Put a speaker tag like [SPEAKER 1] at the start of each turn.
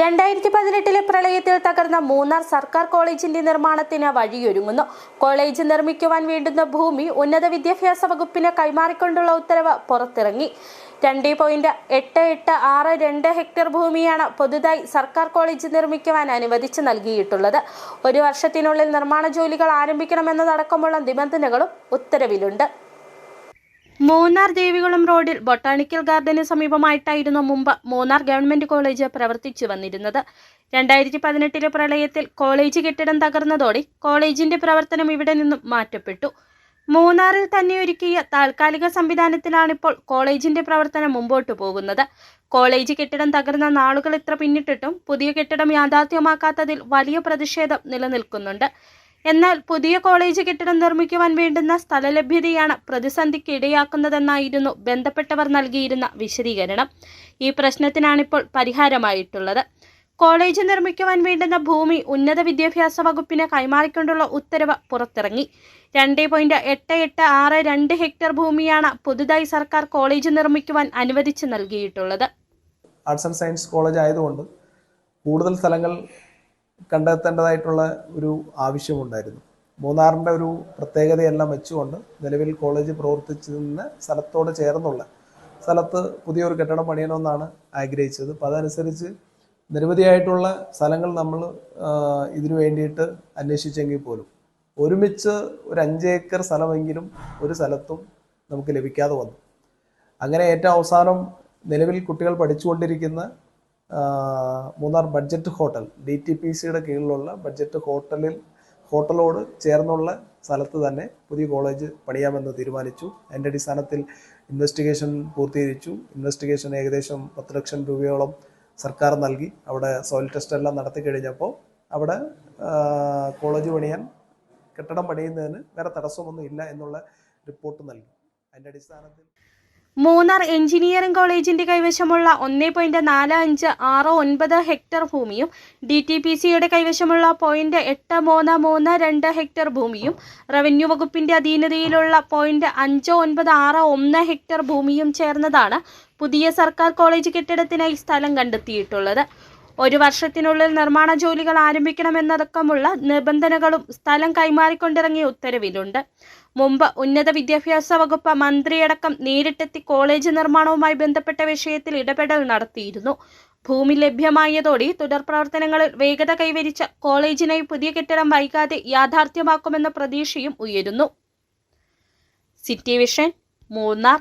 [SPEAKER 1] രണ്ടായിരത്തി പതിനെട്ടിലെ പ്രളയത്തിൽ തകർന്ന മൂന്നാർ സർക്കാർ കോളേജിന്റെ നിർമ്മാണത്തിന് വഴിയൊരുങ്ങുന്നു. കോളേജ് നിർമ്മിക്കുവാൻ വേണ്ടുന്ന ഭൂമി ഉന്നത വിദ്യാഭ്യാസ വകുപ്പിന് കൈമാറിക്കൊണ്ടുള്ള ഉത്തരവ് പുറത്തിറങ്ങി. രണ്ട് പോയിന്റ് എട്ട് എട്ട് ആറ് രണ്ട് ഹെക്ടർ ഭൂമിയാണ് പുതുതായി സർക്കാർ കോളേജ് നിർമ്മിക്കുവാൻ അനുവദിച്ച് നൽകിയിട്ടുള്ളത്. ഒരു വർഷത്തിനുള്ളിൽ നിർമ്മാണ ജോലികൾ ആരംഭിക്കണമെന്നതടക്കമുള്ള നിബന്ധനകളും ഉത്തരവിലുണ്ട്. മൂന്നാർ ദേവികുളം റോഡിൽ ബൊട്ടാണിക്കൽ ഗാർഡന് സമീപമായിട്ടായിരുന്നു മുമ്പ് മൂന്നാർ ഗവൺമെന്റ് കോളേജ് പ്രവർത്തിച്ചു വന്നിരുന്നത്. രണ്ടായിരത്തി പതിനെട്ടിലെ പ്രളയത്തിൽ കോളേജ് കെട്ടിടം തകർന്നതോടെ കോളേജിന്റെ പ്രവർത്തനം ഇവിടെ നിന്നും മാറ്റപ്പെട്ടു. മൂന്നാറിൽ തന്നെ ഒരുക്കിയ താൽക്കാലിക സംവിധാനത്തിലാണിപ്പോൾ കോളേജിന്റെ പ്രവർത്തനം മുമ്പോട്ട് പോകുന്നത്. കോളേജ് കെട്ടിടം തകർന്ന നാളുകൾ ഇത്ര പിന്നിട്ടിട്ടും പുതിയ കെട്ടിടം യാഥാർത്ഥ്യമാക്കാത്തതിൽ വലിയ പ്രതിഷേധം നിലനിൽക്കുന്നുണ്ട്. എന്നാൽ പുതിയ കോളേജ് കെട്ടിടം നിർമ്മിക്കുവാൻ വേണ്ടുന്ന സ്ഥലലഭ്യതയാണ് പ്രതിസന്ധിക്ക് ഇടയാക്കുന്നതെന്നായിരുന്നു ബന്ധപ്പെട്ടവർ നൽകിയിരുന്ന വിശദീകരണം. ഈ പ്രശ്നത്തിനാണിപ്പോൾ പരിഹാരമായിട്ടുള്ളത്. കോളേജ് നിർമ്മിക്കുവാൻ വേണ്ടുന്ന ഭൂമി ഉന്നത വിദ്യാഭ്യാസ വകുപ്പിന് കൈമാറിക്കൊണ്ടുള്ള ഉത്തരവ് പുറത്തിറങ്ങി. രണ്ട് പോയിന്റ് എട്ട് എട്ട് ആറ് രണ്ട് ഹെക്ടർ ഭൂമിയാണ് പുതുതായി സർക്കാർ കോളേജ് നിർമ്മിക്കുവാൻ അനുവദിച്ച് നൽകിയിട്ടുള്ളത്.
[SPEAKER 2] ആർട്സ് ആൻഡ് സയൻസ് കോളേജ് ആയതുകൊണ്ട് കൂടുതൽ സ്ഥലങ്ങൾ കണ്ടെത്തേണ്ടതായിട്ടുള്ള ഒരു ആവശ്യമുണ്ടായിരുന്നു. മൂന്നാറിന്റെ ഒരു പ്രത്യേകതയെല്ലാം വെച്ചുകൊണ്ട് നിലവിൽ കോളേജ് പ്രവർത്തിച്ചിരുന്ന സ്ഥലത്തോട് ചേർന്നുള്ള സ്ഥലത്ത് പുതിയൊരു കെട്ടിടം പണിയണമെന്നാണ് ആഗ്രഹിച്ചത്. അപ്പോൾ അതനുസരിച്ച് നിരവധിയായിട്ടുള്ള സ്ഥലങ്ങൾ നമ്മൾ ഇതിനു വേണ്ടിയിട്ട് അന്വേഷിച്ചെങ്കിൽ പോലും ഒരുമിച്ച് ഒരു അഞ്ച് ഏക്കർ സ്ഥലമെങ്കിലും ഒരു സ്ഥലത്തും നമുക്ക് ലഭിക്കാതെ വന്നു. അങ്ങനെ ഏറ്റവും അവസാനം നിലവിൽ കുട്ടികൾ പഠിച്ചുകൊണ്ടിരിക്കുന്ന Munnar budget hotel D T P സിയുടെ കീഴിലുള്ള ബഡ്ജറ്റ് ഹോട്ടലിൽ ഹോട്ടലോട് ചേർന്നുള്ള സ്ഥലത്ത് തന്നെ പുതിയ കോളേജ് പണിയാമെന്ന് തീരുമാനിച്ചു. അതിന്റെ അടിസ്ഥാനത്തിൽ ഇൻവെസ്റ്റിഗേഷൻ പൂർത്തീകരിച്ചു. ഇൻവെസ്റ്റിഗേഷൻ ഏകദേശം പത്ത് ലക്ഷം രൂപയോളം സർക്കാർ നൽകി. അവിടെ സോയിൽ ടെസ്റ്റ് എല്ലാം നടത്തി കഴിഞ്ഞപ്പോൾ അവിടെ കോളേജ് പണിയാൻ കെട്ടിടം പണിയുന്നതിന് വേറെ തടസ്സമൊന്നും ഇല്ല എന്നുള്ള റിപ്പോർട്ട് നൽകി. അതിന്റെ അടിസ്ഥാനത്തിൽ
[SPEAKER 1] മൂന്നാർ എഞ്ചിനീയറിംഗ് കോളേജിന്റെ കൈവശമുള്ള ഒന്ന് പോയിന്റ് നാല് അഞ്ച് ആറ് ഒൻപത് ഹെക്ടർ ഭൂമിയും ഡി ടി പി സിയുടെ കൈവശമുള്ള പോയിന്റ് എട്ട് മൂന്ന് മൂന്ന് രണ്ട് ഹെക്ടർ ഭൂമിയും റവന്യൂ വകുപ്പിന്റെ അധീനതയിലുള്ള പോയിന്റ് അഞ്ച് ഒൻപത് ആറ് ഒന്ന് ഹെക്ടർ ഭൂമിയും ചേർന്നതാണ് പുതിയ സർക്കാർ കോളേജ് കെട്ടിടത്തിനായി സ്ഥലം കണ്ടെത്തിയിട്ടുള്ളത്. ഒരു വർഷത്തിനുള്ളിൽ നിർമ്മാണ ജോലികൾ ആരംഭിക്കണമെന്നടക്കമുള്ള നിബന്ധനകളും സ്ഥലം കൈമാറിക്കൊണ്ടിറങ്ങിയ ഉത്തരവിലുണ്ട്. മുമ്പ് ഉന്നത വിദ്യാഭ്യാസ വകുപ്പ് മന്ത്രിയടക്കം നേരിട്ടെത്തി കോളേജ് നിർമ്മാണവുമായി ബന്ധപ്പെട്ട വിഷയത്തിൽ ഇടപെടൽ നടത്തിയിരുന്നു. ഭൂമി ലഭ്യമായതോടെ തുടർ പ്രവർത്തനങ്ങളിൽ വേഗത കൈവരിച്ച കോളേജിനായി പുതിയ കെട്ടിടം വൈകാതെ യാഥാർത്ഥ്യമാക്കുമെന്ന പ്രതീക്ഷയും ഉയരുന്നു. City vision Munnar.